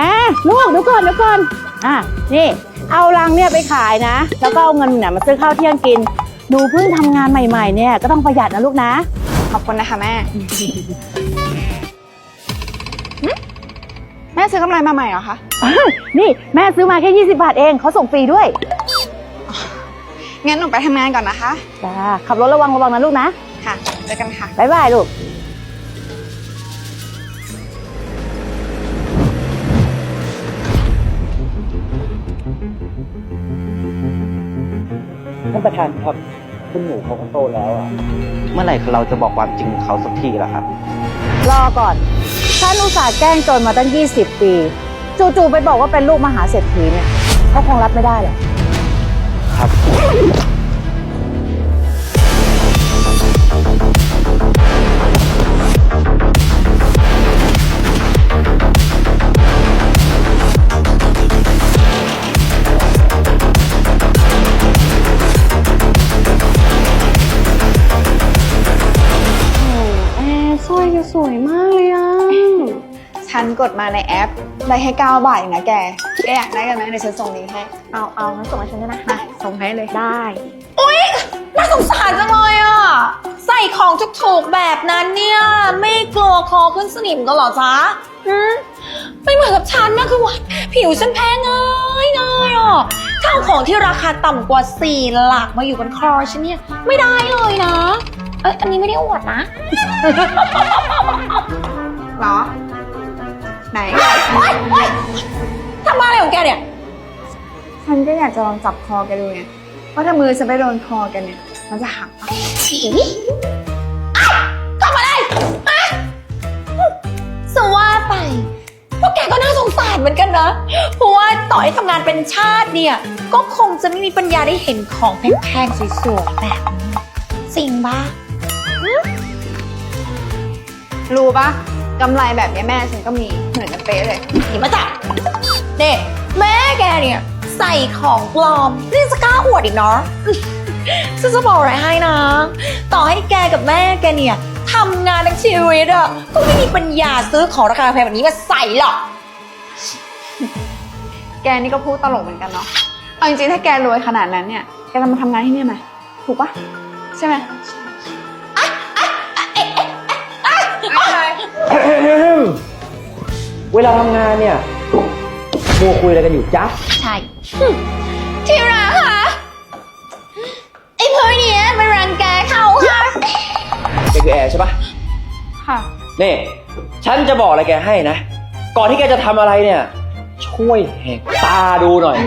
อะลูกเดี๋ยวก่อนเดี๋ยวก่อนอะนี่ เอารังเนี่ยไปขายนะ แล้วก็เอาเงินเนี่ยมาซื้อข้าวเที่ยงกิน หนูเพิ่งทำงานใหม่ ๆ เนี่ยก็ต้องประหยัดนะลูกนะ ขอบคุณนะคะแม่หึแม่ซื้อกำไรมาใหม่เหรอคะอ้าวนี่แม่ซื้อมาแค่ 20 บาทเองเขาส่งฟรีด้วย งั้นหนูไปทำงานก่อนนะคะ จ้า ขับรถระวังระวังนะลูกนะ ค่ะ เจอกันค่ะ บ๊ายบายลูกานประธานครับ คุณหนูเขาก็โตแล้วอะ เมื่อไหร่เราจะบอกความจริงเขาสักทีล่ะครับ รอก่อนฉันอุตส่าห์แกล้งจนมาตั้ง 20 ปี จู่ๆไปบอกว่าเป็นลูกมหาเศรษฐีเนี่ยเขาคงรับไม่ได้หรอกครับ กดมาในแอป ได้แค่9บาทเองนะแกแกอยากได้กันไหมเดี๋ยวฉันส่งลิงก์ให้เอาเอางั้นส่งให้ฉันด้วยนะมาส่งให้เลย ได้น่าสงสารจังเลยอะ ใส่ของถูกๆแบบนั้นเนี่ย ไม่กลัวคอขึ้นสนิมกันเหรอจ๊ะหืมไม่เหมือนกับฉันนะคือว่าผิวฉันแพ้ง่ายง่ายอะถ้าเอาของที่ราคาต่ำกว่า4หลักมาอยู่บนคอฉันเนี่ยไม่ได้เลยนะ เอ้ยอันนี้ไม่ได้อวดนะ เหรอ ไหนทำอะไรของแกเนี่ย ฉันก็อยากจะลองจับคอแกดูไงว่าถ้ามือฉันไปโดนคอแกันเนี่ย มันจะหักปะผีอ้าวทำอะไรอะสว่าไป พวกแกก็น่าสงสารเหมือนกันนะ เพราะว่าต่อให้ทำงานเป็นชาติเนี่ย ก็คงจะไม่มีปัญญาได้เห็นของแพงๆสวยๆแบบนี้จริงปะรู้ปะ กำไรแบบเนี้ยแม่ฉันก็มีเหมือนกันเป๊ะเลยหนีมาจับเด็กแม่แกเนี่ย ใส่ของปลอมนี่จะกล้าอวดอีกเนาะฉันจะบอกอะไรให้นะ ต่อให้แกกับแม่แกเนี่ยทำงานทั้งชีวิตอะก็ไม่มีปัญญาซื้อของราคาแพงแบบนี้มาใส่หรอก แกนี่ก็พูดตลกเหมือนกันเนาะเอาจริงๆถ้าแกรวยขนาดนั้นเนี่ย แกจะมาทำงานที่นี่ไหมถูกปะใช่ไหม เวลาทำงานเนี่ยมัวคุยอะไรกันอยู่จ๊ะ ใช่ที่รักค่ะไอ้พวกเนี้ยมันรังแกเขาค่ะ แกคือแอร์ใช่ปะค่ะ นี่ ฉันจะบอกอะไรแกให้นะ ก่อนที่แกจะทำอะไรเนี่ย ช่วยแหกตาดูหน่อย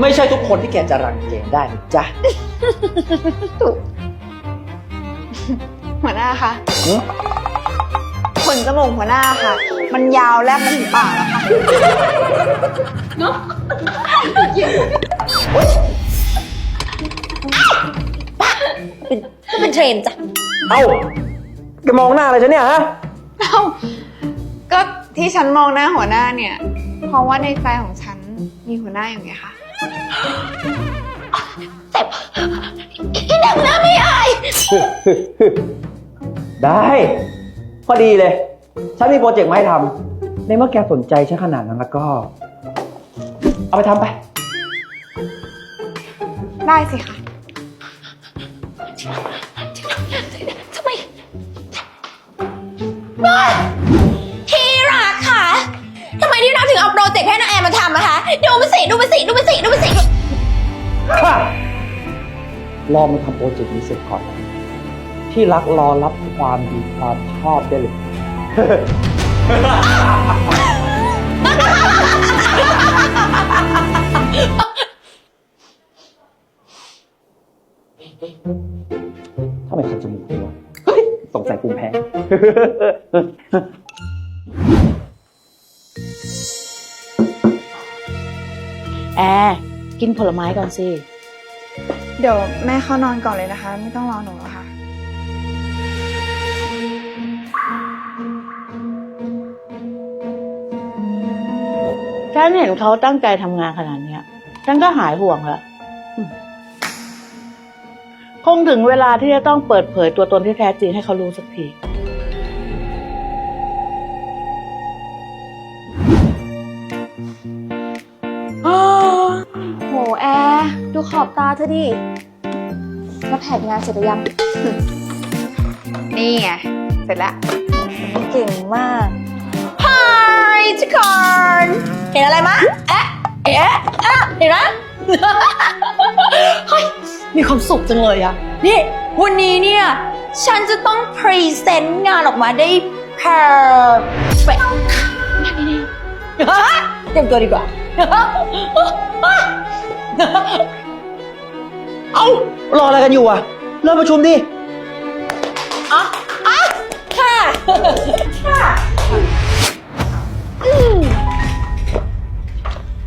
ไม่ใช่ทุกคนที่แกจะรังแกได้นะจ๊ะหัวหน้าคะหึขนจมูกหัวหน้าค่ะ มันยาวแลบมาถึงปากแล้วค่ะเป็นก็เป็นเทรนด์จ้ะ เอ้าแกมองหน้าอะไรฉันเนี่ยฮะ เอ้าก็ที่ฉันมองหน้าหัวหน้าเนี่ย เพราะว่าในใจของฉันมีหัวหน้าอยู่ไงคะแต่อีหนังหน้าไม่อาย ได้ พอดีเลย ฉันมีโปรเจกต์มาให้ทำในเมื่อแกสนใจฉันขนาดนั้นแล้วก็ เอาไปทำไป ได้สิค่ะ ทำไมว้ายที่รักค่ะ ทำไมที่รักถึงเอาโปรเจกต์ให้น้องแอมมาทำอะคะ ดูมันสิ ดูมันสิ ดูมันสิ ดูมันสิรอมาทำโปรเจกต์นี้เสร็จก่อน ที่รักรอรับความดีความชอบได้เลย ทำไมคันจมูกเลยวะเฮ้ยสงสัยภูมิแพ้ แอร์กินผลไม้ก่อนสิ เดี๋ยวแม่เข้านอนก่อนเลยนะคะ ไม่ต้องรอหนูแล้วค่ะ ฉันเห็นเขาตั้งใจทำงานขนาดเนี้ย ฉันก็หายห่วงละคงถึงเวลาที่จะต้องเปิดเผยตัวตนที่แท้จริงให้เขารู้สักที โหแอร์ดูขอบตาเธอดิ แล้วแผนงานเสร็จหรือยัง นี่ไงเสร็จแล้ว เก่งมาก ทุกคนเห็นอะไรมะเอ๊ะเอ๊ะเอ๊ะเห็นไหมเฮ้ยมีความสุขจังเลยอะนี่ วันนี้เนี่ย ฉันจะต้องพรีเซนต์งานออกมาได้เพอร์เฟกต์เตรียมตัวดีกว่า เอ้ารออะไรกันอยู่อะ เริ่มประชุมดิ อะ อะ ค่ะ ค่ะ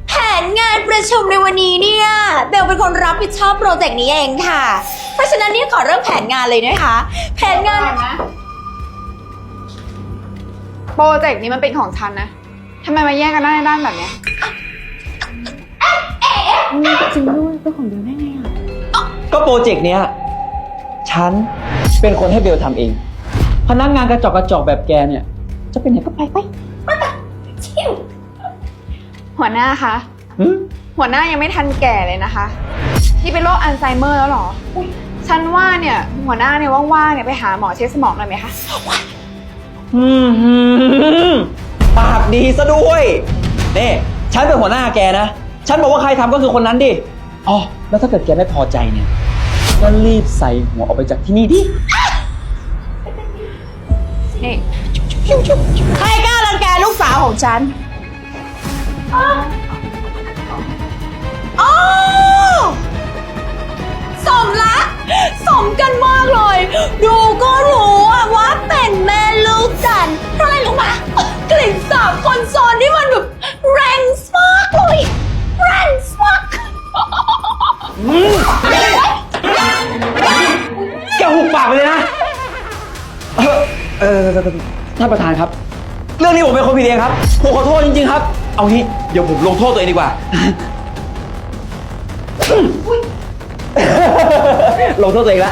แผนงานประชุมในวันนี้เนี่ยเบลเป็นคนรับผิดชอบโปรเจกต์นี้เองค่ะ เพราะฉะนั้นเนี่ยขอเริ่มแผนงานเลยนะคะ แผนงานโปรเจกต์นี้มันเป็นของฉันนะทำไมมาแย่งกันได้ในด้านแบบเนี้ยจริงด้วยเป็นของเดียวได้ไงอะก็โปรเจกต์เนี้ยฉันเป็นคนให้เบลทำเอง พนักงานกระจอกกระจอกแบบแกเนี่ย จะเป็นไหนก็ไปไป หัวหน้าคะหึหัวหน้ายังไม่ทันแก่เลยนะคะ ที่เป็นโรคอัลไซเมอร์แล้วเหรอฉันว่าเนี่ยหัวหน้าเนี่ยว่างๆเนี่ยไปหาหมอเช็คสมองหน่อยไหมคะ อืมหืมปากดีซะด้วยนี่ฉันเป็นหัวหน้าแกนะ ฉันบอกว่าใครทำก็คือคนนั้นดิอ๋อแล้วถ้าเกิดแกไม่พอใจเนี่ยก็รีบใส่หัวออกไปจากที่นี่ดิ นี่ ใครกล้ารังแกลูก สาวของฉันอ๋อสมละ สมกันมากเลย ดูก็รู้อะว่าเป็นแม่ลูกกันเพราะอะไรรู้ไหมกลิ่นสาบคอนโซลที่มันแบบแรงมากเลยแรงมากแกหุบปากไปเลยนะ เออเออท่านประธานครับ เรื่องนี้ผมเป็นคนผิดเองครับ ผมขอโทษจริงๆครับ เอางี้เดี๋ยวผมลงโทษตัวเองดีกว่า ลงโทษตัวเองแล้ว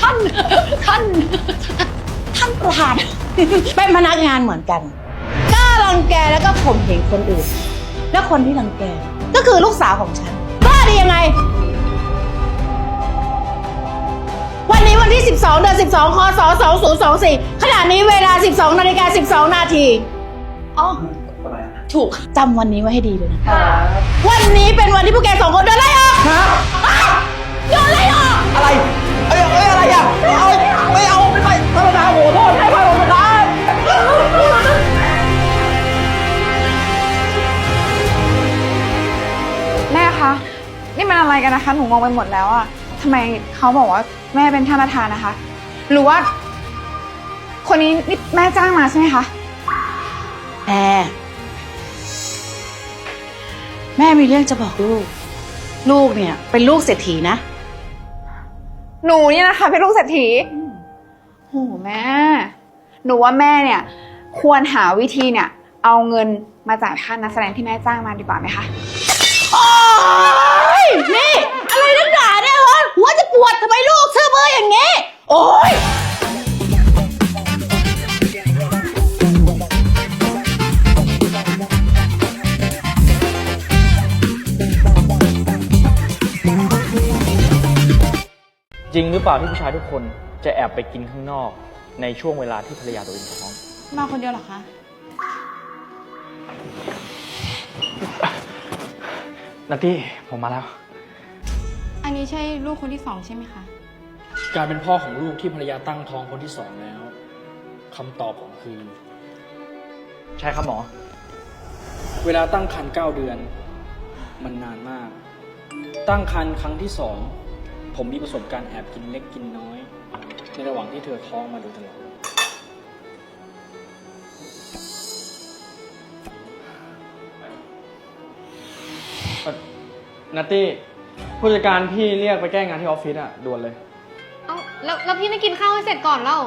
ท่าน ท่าน ท่านประธาน เป็นพนักงานเหมือนกันกล้ารังแกแล้วก็ข่มเหงคนอื่น แล้วคนที่รังแก ก็คือลูกสาวของฉันกล้าได้ยังไง วันนี้วันที่ 12 เดือน 12คศ2024 ขณะนี้เวลา 12 นาฬิกา 12 นาทีอ๋อถูกจำวันนี้ไว้ให้ดีเลยนะ วันนี้เป็นวันที่พวกแกสองคนโดนไล่ออกฮะโดนไล่ออก อะไร เอ้ยเอ้ยอะไรอะไม่เอาไม่เอาไม่ไปท่านประธานขอโทษให้ไปผมนะครับแม่คะ นี่มันอะไรกันนะคะ หนูงงไปหมดแล้วอะทำไมเขาบอกว่า แม่เป็นท่านประธานนะคะ หรือว่า คนนี้นี่แม่จ้างมาใช่ไหมคะแม่แม่มีเรื่องจะบอกลูก ลูกเนี่ย เป็นลูกเศรษฐีนะ หนูเนี่ยนะคะ เป็นลูกเศรษฐีโหแม่ หนูว่าแม่เนี่ย ควรหาวิธีเนี่ย เอาเงินมาจ่ายค่านักแสดงที่แม่จ้างมาดีกว่าไหมคะ โอ๊ยนี่ อะไรนักหนาเนี่ยวะหัวจะ ปวดทำไมลูกซื้อเบอร์อย่างงี้ โอ๊ยจริงหรือเปล่าที่ผู้ชายทุกคนจะแอบไปกินข้างนอกในช่วงเวลาที่ภรรยาตัวเองท้อง มาคนเดียวเหรอคะ นัตตี้ผมมาแล้วอันนี้ ใช่ลูกคนที่สองใช่ไหมคะ การเป็นพ่อของลูกที่ภรรยาตั้งท้องคนที่สองแล้วคำตอบผมคือ ใช่ครับหมอ เวลาตั้งครรภ์เก้าเดือน มันนานมาก ตั้งครรภ์ครั้งที่สองผมมีประสบการณ์แอบกินเล็กกินน้อย ในระหว่างที่เธอท้องมาโดยตลอดนัตตี้ ผู้จัดการพี่เรียกไปแก้งานที่ออฟฟิศอะด่วนเลย เอ้าแล้วแล้วพี่ไม่กินข้าวให้เสร็จก่อนเล่า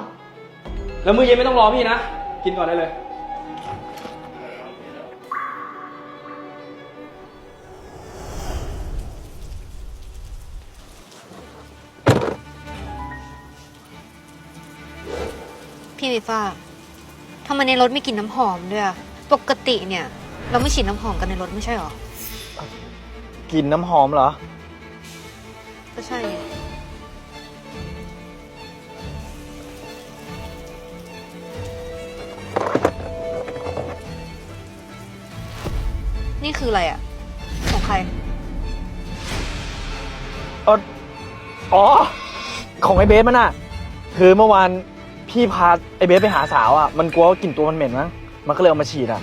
แล้วมื้อเย็นไม่ต้องรอพี่นะ กินก่อนได้เลย พี่ลิฟ้าทำไมในรถไม่กลินน้ำหอมด้วยอะปกติเนี่ย เราไม่ฉีดน้ำหอมกันในรถไม่ใช่หรอ กลิ่นน้ำหอมเหรอ ก็ใช่ไงนี่คืออะไรอะ ของใคร เอออ๋อ ของไอ้เบสมันอะคือเมื่อวานพี่พาไอ้เบสไปหาสาวอะมันกลัวว่ากลิ่นตัวมันเหม็นมั้ง มันก็เลยเอามาฉีดอะ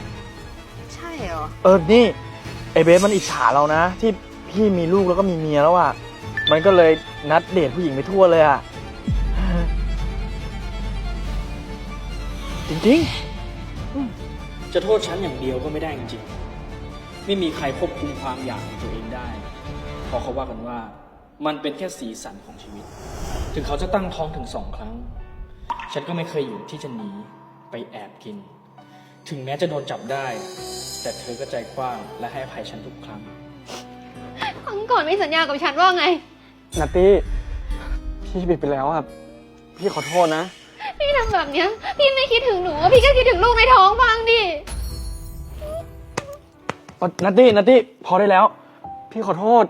ใช่เหรอ เออ นี่ ไอ้เบสมันอิจฉาเรานะ ที่พี่มีลูกแล้วก็มีเมียแล้วอะ มันก็เลยนัดเดทผู้หญิงไปทั่วเลยอะจริงจะโทษฉันอย่างเดียวก็ไม่ได้จริงๆ ไม่มีใครควบคุมความอยากของตัวเองได้เพราะเขาว่ากันว่ามันเป็นแค่สีสันของชีวิต ถึงเขาจะตั้งท้องถึงสองครั้ง ฉันก็ไม่เคยหยุดที่จะหนีไปแอบกิน ถึงแม้จะโดนจับได้ แต่เธอก็ใจกว้างและให้อภัยฉันทุกครั้ง ครั้งก่อนไม่สัญญากับฉันว่าไงๆ นัตตี้ พี่ผิดไปแล้วอะพี่ขอโทษนะ พี่ทำแบบเนี้ย พี่ไม่คิดถึงหนูอะพี่ก็คิดถึงลูกในท้องบ้างดิเอ่อนัตตี้ นัตตี้ พอได้แล้ว พี่ขอโทษ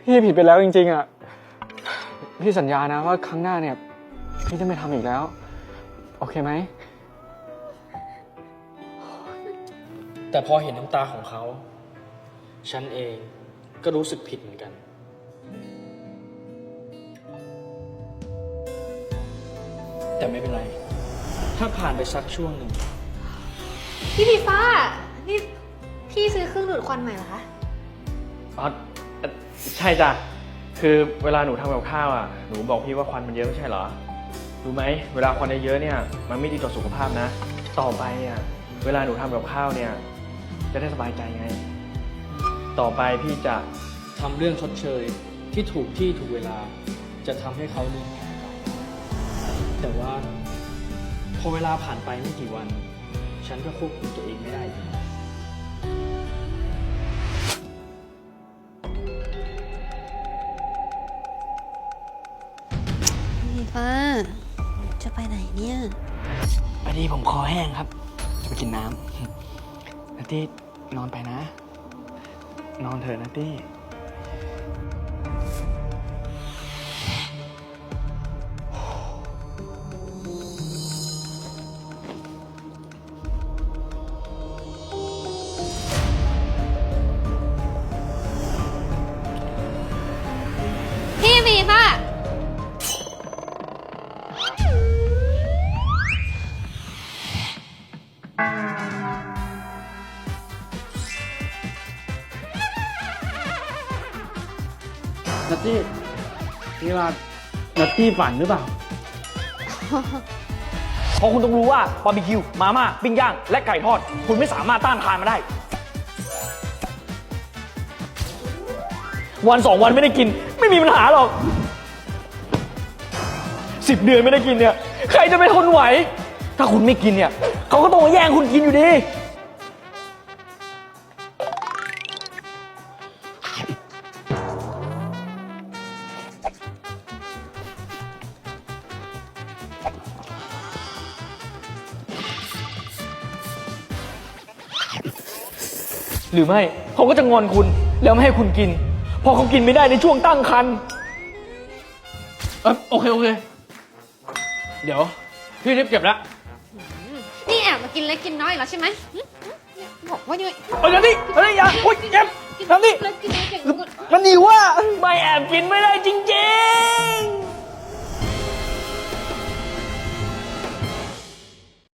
พี่ผิดไปแล้วจริง ๆอะ พี่สัญญานะว่าครั้งหน้าเนี่ย พี่จะไม่ทำอีกแล้ว โอเคไหม แต่พอเห็นน้ำตาของเขา ฉันเองก็รู้สึกผิดเหมือนกัน แต่ไม่เป็นไร ถ้าผ่านไปสักช่วงหนึ่ง พี่ฟีฟ้า นี่พี่ซื้อเครื่องดูดควันใหม่เหรอคะ อ๋อเอ่อใช่จ้ะ คือเวลาหนูทำกับข้าวอะ หนูบอกพี่ว่าควันมันเยอะไม่ใช่เหรอ รู้ไหม เวลาควันเยอะๆเนี่ย มันไม่ดีต่อสุขภาพนะ ต่อไปอะ เวลาหนูทำกับข้าวเนี่ย จะได้สบายใจไง ต่อไปพี่จะ ทำเรื่องชดเชยที่ถูกที่ถูกเวลา จะทำให้เขาลืม แผลเก่าแต่ว่า พอเวลาผ่านไปไม่กี่วัน ฉันก็ควบคุมตัวเองไม่ได้อีกพี่ฟ้า จะไปไหนเนี่ยพอดีผมคอแห้งครับ จะไปกินน้ำนัตตี้นอนไปนะ นอนเถอะนัตตี้ นัตตี้ฝันหรือเปล่า เพราะคุณต้องรู้ว่าบาร์บีคิว มาม่า ปิ้งย่าง และไก่ทอด คุณไม่สามารถต้านทานมาได้ วันสองวันไม่ได้กิน ไม่มีปัญหาหรอกสิบเดือนไม่ได้กินเนี่ย ใครจะไปทนไหว ถ้าคุณไม่กินเนี่ย เขาก็ต้องมาแย่งคุณกินอยู่ดี หรือไม่เขาก็จะงอนคุณแล้วไม่ให้คุณกิน พอเขากินไม่ได้ในช่วงตั้งครรภ์เออโอเคโอเค เดี๋ยว พี่รีบเก็บแล้วนี่แอบมากินเล็กกินน้อยแล้วใช่ไหมหึหึเนี่ยบอกว่ายังไงเอาเดี๋ยวนี้เฮ้ยอย่าอุ้ยเก็บกินทำนี่เล็กกินน้อยอย่างนี่มันหนีว่าไม่แอบกินไม่ได้จริงๆ